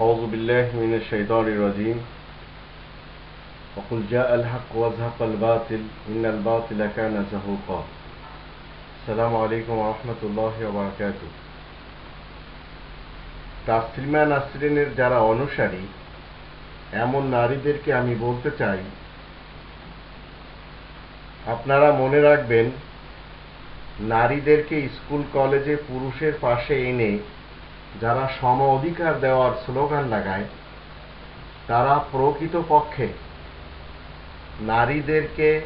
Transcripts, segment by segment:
أعوذ بالله من الشيطان الرجيم وقل جاء الحق وزهق الباطل إن الباطل كان زهوقا السلام عليكم ورحمة الله وبركاته তাসলিমা নাসরিনের যারা অনুসারী এমন নারীদেরকে আমি বলতে চাই আপনারা মনে রাখবেন নারীদেরকে স্কুল কলেজে পুরুষের পাশে এনে যারা সম অধিকার দেওয়ার স্লোগান লাগায়, তারা প্রকৃতপক্ষে নারীদেরকে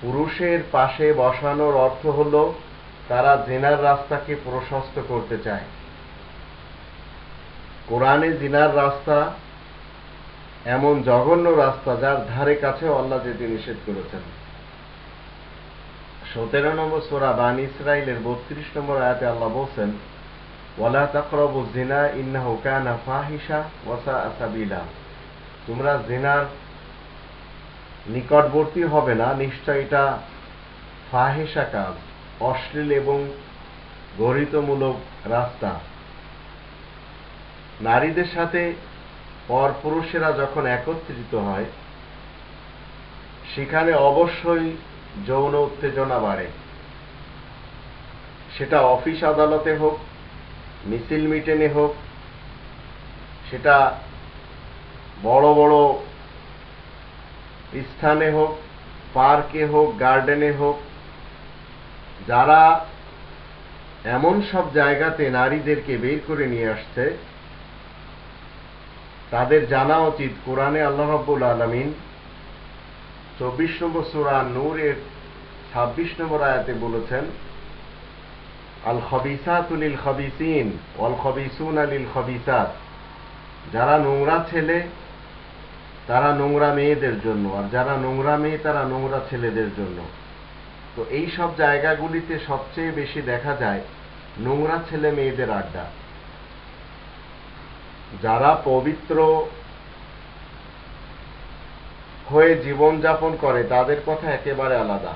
পুরুষের পাশে বসানোর অর্থ হল তারা জেনার রাস্তাকে প্রশস্ত করতে চায়। কোরআনে জিনার রাস্তা এমন জঘন্য রাস্তা যার ধারে কাছে আল্লাহ যেতে নিষেধ করেছেন। সতেরো নম্বর সোরা বান ইসরায়েলের বত্রিশ নম্বর আয়াতে আল্লাহ বলছেন ওয়ালা তাকরবু জিনা ইন্নাহু কানা ফাহিশা ওয়াসা আসাবিলা তোমরা জিনার নিকটবর্তী হবে না, নিশ্চয় এটা ফাহিশা কাজ, অশ্লীল এবং গরিতমূলক রাস্তা। নারীদের সাথে পরপুরুষেরা যখন একত্রিত হয়, সেখানে অবশ্যই যৌন উত্তেজনা বাড়ে। সেটা অফিস আদালতে হোক মিছিল মিটেনে হোক, সেটা বড় বড় স্থানে হোক, পার্কে হোক, গার্ডেনে হোক, যারা এমন সব জায়গাতে নারীদেরকে বের করে নিয়ে আসছে, তাদের জানা উচিত কোরআনে আল্লাহ রাব্বুল আলমিন চব্বিশ নম্বর সুরা নূরের ছাব্বিশ নম্বর আয়াতে বলেছেন আল খবিসাতুলিল খবিসিন অল খবিসুন আলিল খবিসাত যারা নোংরা ছেলে, তারা নোংরা মেয়েদের জন্য, আর যারা নোংরা মেয়ে, তারা নোংরা ছেলেদের জন্য। তো এই সব জায়গাগুলিতে সবচেয়ে বেশি দেখা যায় নোংরা ছেলে মেয়েদের আড্ডা। যারা পবিত্র হয়ে জীবনযাপন করে, তাদের কথা একেবারে আলাদা।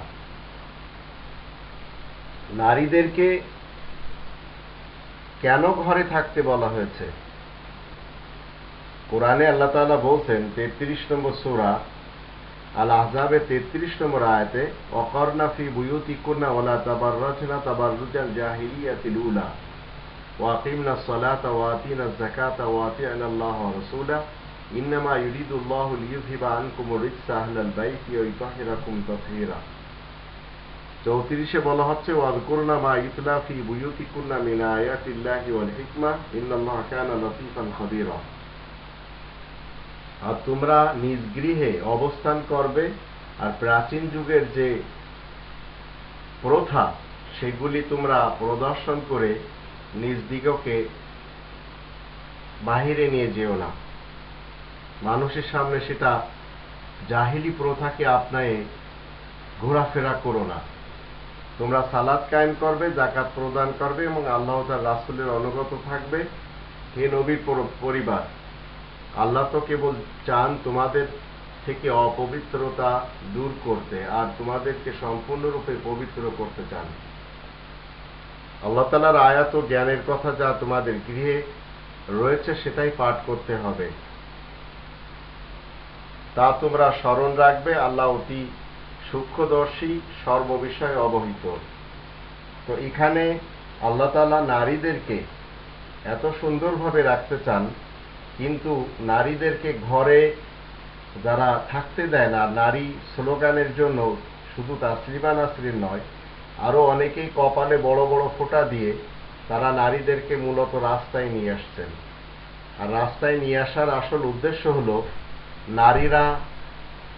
নারীদেরকে কেন ঘরে থাকতে বলা হয়েছে? কোরআনে আল্লাহ তালা বলছেন, তেত্রিশ নম্বর সোরা আল আহজাবের তেত্রিশ নম্বর আয়তে অকর্ণাফি বুয়ুতি কুন্না ওলা তাবার রচনা তাবার রুজাল জাহিলিয়াতিল উলা ওয়াকিমনা সলাতা ওয়াতিনা জাকাতা ওয়াতি আল্লাহ রসুলা, ইন্নামা ইউরিদুল্লাহ লিউহিবা আনকুম রিসা আহলাল বাইতি ও ইতাহিরাকুম তাহিরা চৌত্রিশে বলা হচ্ছে আর তোমরা নিজ গৃহে অবস্থান করবে, আর প্রাচীন যুগের যে প্রথা, সেগুলি তোমরা প্রদর্শন করে নিজ দিগকে বাহিরে নিয়ে যেও না। মানুষের সামনে সেটা জাহিলি প্রথাকে আপনায়ে ঘোরাফেরা করো না। তোমরা সালাদ কায়েম করবে জাকাত প্রদান করবে এবং আল্লাহ তার রাসুলের অনুগত থাকবে। হে নবীর পরিবার, আল্লাহ তো কেবল চান তোমাদের থেকে অপবিত্রতা দূর করতে আর তোমাদেরকে সম্পূর্ণরূপে পবিত্র করতে চান। আল্লাহ তালার আয়াত ও জ্ঞানের কথা যা তোমাদের গৃহে রয়েছে সেটাই পাঠ করতে হবে। তা তোমরা স্মরণ রাখবে, আল্লাহ অতি সূক্ষ্মদর্শী, সর্ববিষয়ে অবহিত। তো এখানে আল্লাহ তালা নারীদেরকে এত সুন্দরভাবে রাখতে চান, কিন্তু নারীদেরকে ঘরে যারা থাকতে দেয় না, নারী স্লোগানের জন্য শুধু তাসলিমা নাসরিন নয় আরও অনেকেই কপালে বড় বড় ফোঁটা দিয়ে তারা নারীদেরকে মূলত রাস্তায় নিয়ে আসছেন। আর রাস্তায় নিয়ে আসার আসল উদ্দেশ্য হলো, নারীরা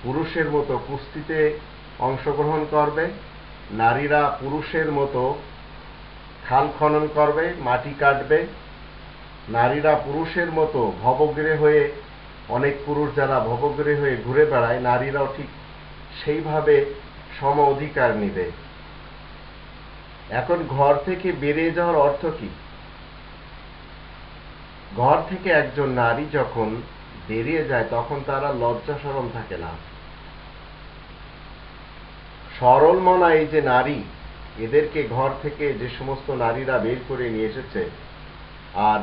পুরুষের মতো কুস্তিতে অংশগ্রহণ করবে, নারীরা পুরুষের মতো খাল খনন করবে, মাটি কাটবে, নারীরা পুরুষের মতো ভবগ্রে হয়ে, অনেক পুরুষ যারা ভবগ্রে হয়ে ঘুরে বেড়ায়, নারীরাও ঠিক সেইভাবে সম অধিকার নিবে। এখন ঘর থেকে বেরিয়ে যাওয়ার অর্থ কি? ঘর থেকে একজন নারী যখন বেরিয়ে যায়, তখন তারা লজ্জা সরম থাকে না। সরল মনা এই যে নারী, এদেরকে ঘর থেকে যে সমস্ত নারীরা বের করে নিয়ে এসেছে, আর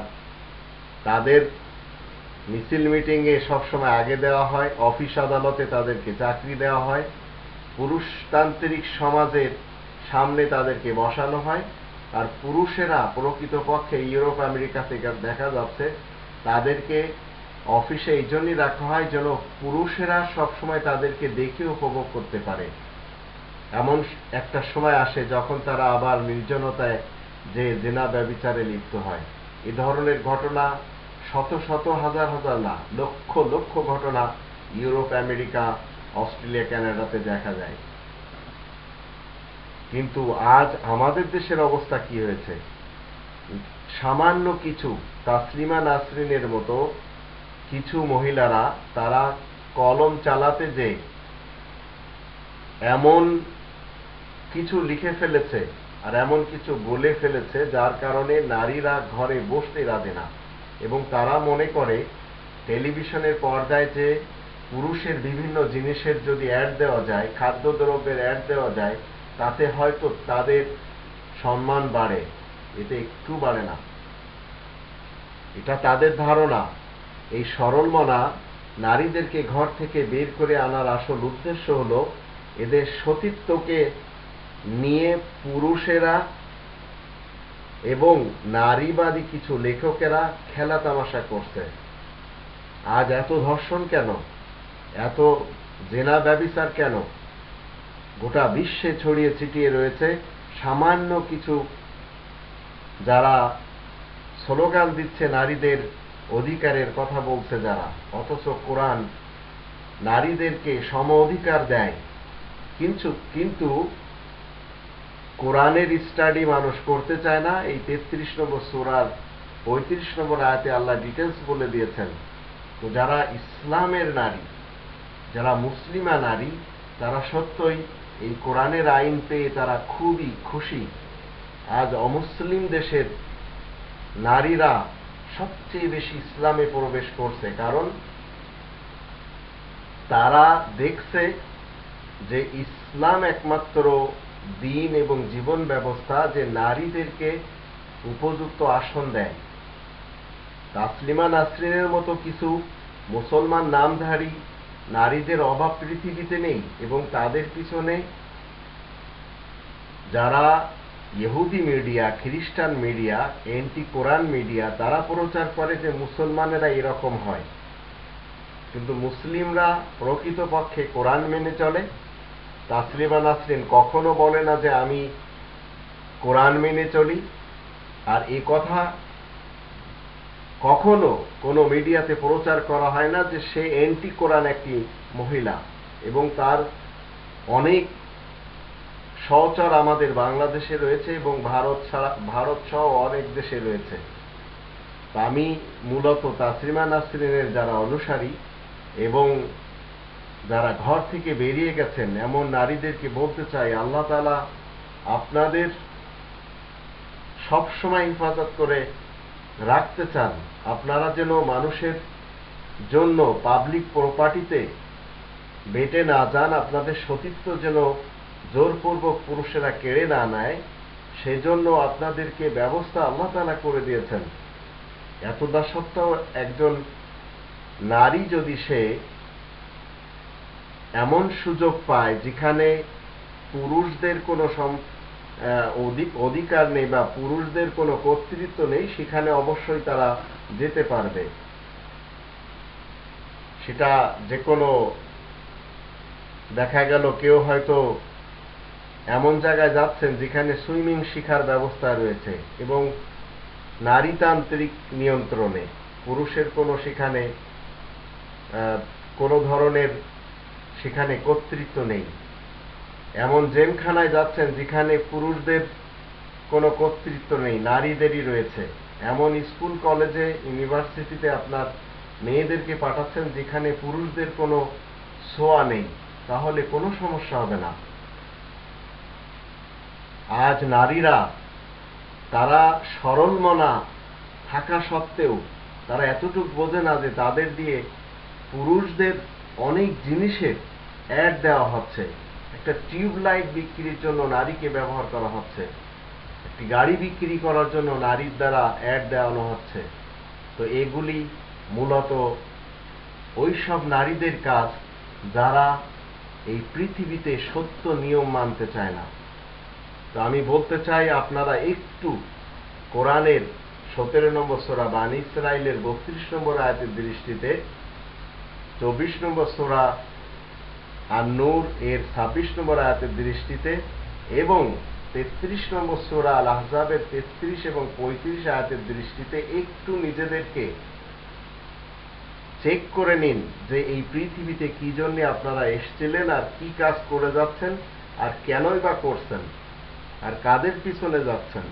তাদের মিছিল মিটিংয়ে সবসময় আগে দেওয়া হয়, অফিস আদালতে তাদেরকে চাকরি দেওয়া হয়, পুরুষতান্ত্রিক সমাজের সামনে তাদেরকে বসানো হয়, আর পুরুষেরা প্রকৃতপক্ষে ইউরোপ, আমেরিকা থেকে দেখা যাচ্ছে, তাদেরকে অফিসে এই জন্যই রাখা হয় যেন পুরুষেরা সবসময় তাদেরকে দেখে উপভোগ করতে পারে। এমন একটা সময় আসে যখন তারা আবার নির্জনতায় যে জেনা ব্যবিচারে লিপ্ত হয়। এ ধরনের ঘটনা শত শত হাজার হাজার না, লক্ষ লক্ষ ঘটনা ইউরোপ, আমেরিকা, অস্ট্রেলিয়া কানাডাতে দেখা যায়। কিন্তু আজ আমাদের দেশের অবস্থা কি হয়েছে? সামান্য কিছু তাসলিমা নাসরিনের মতো কিছু মহিলারা তারা কলম চালাতে যে এমন কিছু লিখে ফেলেছে আর এমন কিছু বলে ফেলেছে যার কারণে নারীরা ঘরে বসতে রাজে না। এবং তারা মনে করে, টেলিভিশনের পর্দায় যে পুরুষের বিভিন্ন জিনিসের যদি অ্যাড দেওয়া যায়, খাদ্যদ্রব্যের অ্যাড দেওয়া যায়, তাতে হয়তো তাদের সম্মান বাড়ে। এতে একটু বাড়ে না। এটা তাদের ধারণা। এই সরল মনা নারীদেরকে ঘর থেকে বের করে আনার আসল উদ্দেশ্য হল, এদের সতীত্বকে নিয়ে পুরুষেরা এবং নারীবাদী কিছু লেখকেরা খেলা তামাশা করছে। আজ এত ধর্ষণ কেন? এত জেনা ব্যবিচার কেন? গোটা বিশ্বে ছড়িয়ে ছিটিয়ে রয়েছে সামান্য কিছু যারা স্লোগান দিচ্ছে নারীদের অধিকারের কথা বলছে যারা। অথচ কোরআন নারীদেরকে সম অধিকার দেয়। কিন্তু কিন্তু কোরআনের স্টাডি মানুষ করতে চায় না, এই তেত্রিশ নম্বর সুরার পঁয়ত্রিশ নম্বর আয়াতে আল্লাহ ডিটেলস বলে দিয়েছেন। তো যারা ইসলামের নারী, যারা মুসলিমা নারী, তারা সত্যই এই কোরআনের আইন পেয়ে তারা খুবই খুশি। আজ অমুসলিম দেশের নারীরা সবচেয়ে বেশি ইসলামে প্রবেশ করছে, কারণ তারা দেখছে যে ইসলাম একমাত্র দিন এবং জীবন ব্যবস্থা যে নারীদেরকে উপযুক্ত আসন দেয়। তাসলিমা নাসরিনের মতো কিছু মুসলমান নামধারী নারীদের অভাব পৃথিবীতে নেই এবং তাদের পিছনে যারা ইহুদি মিডিয়া, খ্রিস্টান মিডিয়া এন্টি কোরআন মিডিয়া তারা প্রচার করে যে মুসলমানেরা এরকম হয়। কিন্তু মুসলিমরা প্রকৃতপক্ষে কোরআন মেনে চলে। তাসলিমা নাসরিন কখনো বলে না যে আমি কোরআন মেনে চলি। আর এই কথা কখনো কোনো মিডিয়াতে প্রচার করা হয় না যে সে এন্টি কোরআন একটি মহিলা এবং তার অনেক সহচর আমাদের বাংলাদেশে রয়েছে এবং ভারত ছাড়া ভারত সহ অনেক দেশে রয়েছে। আমি মূলত তাসরিমা নাসরিনের যারা অনুসারী এবং যারা ঘর থেকে বেরিয়ে গেছেন, এমন নারীদেরকে বলতে চাই, আল্লাহ তালা আপনাদের সব সময় হেফাজত করে রাখতে চান। আপনারা যেন মানুষের জন্য পাবলিক প্রপার্টিতে বেটে না যান, আপনাদের সতীত্ব যেন জোরপূর্বক পুরুষেরা কেড়ে না নেয়, সেজন্য আপনাদেরকে ব্যবস্থা আল্লাহ তালা করে দিয়েছেন। এতদা সত্ত্বেও একজন নারী যদি সে এমন সুযোগ পায় যেখানে পুরুষদের কোনো অধিকার নেই বা পুরুষদের কোনো কর্তৃত্ব নেই, সেখানে অবশ্যই তারা যেতে পারবে। সেটা যে কোনো দেখা গেল কেউ হয়তো এমন জায়গায় যাচ্ছেন যেখানে সুইমিং শিখার ব্যবস্থা রয়েছে এবং নারীতান্ত্রিক নিয়ন্ত্রণে পুরুষের কোনো সেখানে কোনো ধরনের সেখানে কর্তৃত্ব নেই। এমন জেলখানায় যাচ্ছেন যেখানে পুরুষদের কোনো কর্তৃত্ব নেই, নারীদেরই রয়েছে। এমন স্কুল, কলেজে, ইউনিভার্সিটিতে আপনার মেয়েদেরকে পাঠাচ্ছেন যেখানে পুরুষদের কোনো ছোঁয়া নেই। তাহলে কোনো সমস্যা হবে না। আজ নারীরা, তারা সরল মনা থাকা সত্ত্বেও, তারা এতটুকু বোঝে না যে তাদের দিয়ে পুরুষদের অনেক জিনিসের অ্যাড দেওয়া হচ্ছে। একটা টিউব লাইট বিক্রির জন্য নারীকে ব্যবহার করা হচ্ছে। একটি গাড়ি বিক্রি করার জন্য নারীর দ্বারা অ্যাড দেওয়ানো হচ্ছে। তো এগুলি মূলত ওই সব নারীদের কাজ যারা এই পৃথিবীতে সত্য নিয়ম মানতে চায় না। তো আমি বলতে চাই, আপনারা একটু কোরআনের সতেরো নম্বর সোরা বান ইসরায়েলের বত্রিশ নম্বর আয়াতের দৃষ্টিতে চব্বিশ নম্বর সোরা আর নূর এর ছাব্বিশ নম্বর আয়াতের দৃষ্টিতে এবং তেত্রিশ নম্বর সোরা আল আহজাবের তেত্রিশ এবং পঁয়ত্রিশ আয়াতের দৃষ্টিতে একটু নিজেদেরকে চেক করে নিন যে এই পৃথিবীতে কি জন্যে আপনারা এসছিলেন আর কি কাজ করে যাচ্ছেন আর কেনই বা করছেন আর কাদের পিছনে যাচ্ছেন।